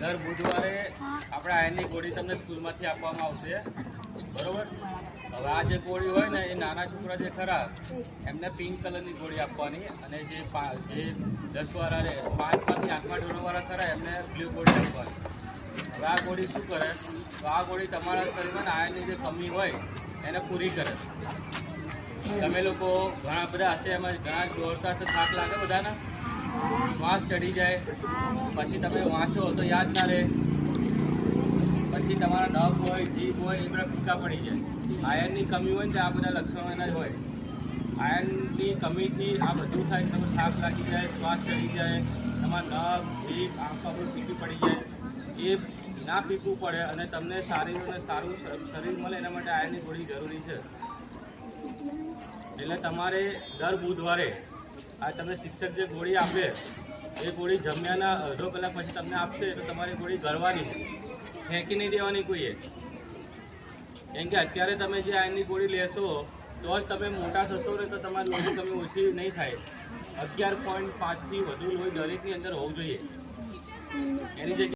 દર બુધવારે આપણે આયનની ગોળી તમને સ્કૂલમાંથી આપવામાં આવશે. બરોબર? હવે આ જે ગોળી હોય ને, એ નાના છોકરા જે ખરા, એમને પિંક કલરની ગોળી આપવાની અને જે જે દસવાળા પાંચમાંથી આઠમા ધોરણવાળા ખરા, એમને બ્લુ ગોળી આપવાની. હવે આ ગોળી શું કરે? તો આ ગોળી તમારા શરીરમાં આયનની જે કમી હોય, એને પૂરી કરે. તમે લોકો ઘણા બધા હશે, એમાં ઘણા દોડતા હશે થાક લાગે બધાને? શ્વાસ ચડી જાય, પછી તમે વાંચો તો યાદ ના રહે. પછી તમારા નખ હોય, જીભ હોય, એ બધા ફીકા પડી જાય. આયર્નની કમી હોય ને આ બધા લક્ષણો એના જ હોય. આયર્નની કમીથી આ બધું થાય, તમે થાક લાગી જાય, શ્વાસ ચડી જાય, તમારા નખ, જીભ, આંખો બધું ફીકી પડી જાય. એ ના પીવું પડે અને તમને સારી અને સારું શરીર મળે એના માટે આયર્નની થોડી જરૂરી છે. એટલે તમારે દર બુધવારે આ તમને શિક્ષક જે ગોળી આપે, એ ગોળી જમ્યાના અડધો કલાક પછી તમને આપશે તો તમારી ગોળી ગળવાની ફેંકી નહીં દેવાની કોઈએ. કેમ કે અત્યારે તમે જે આયનની ગોળી લેશો, તો જ તમે મોટા થશો ને તો તમારી લોહી તમે ઓછી નહીં થાય. અગિયાર પોઈન્ટ પાંચથી વધુ લોહી દરેકની અંદર હોવું જોઈએ. એની જગ્યાએ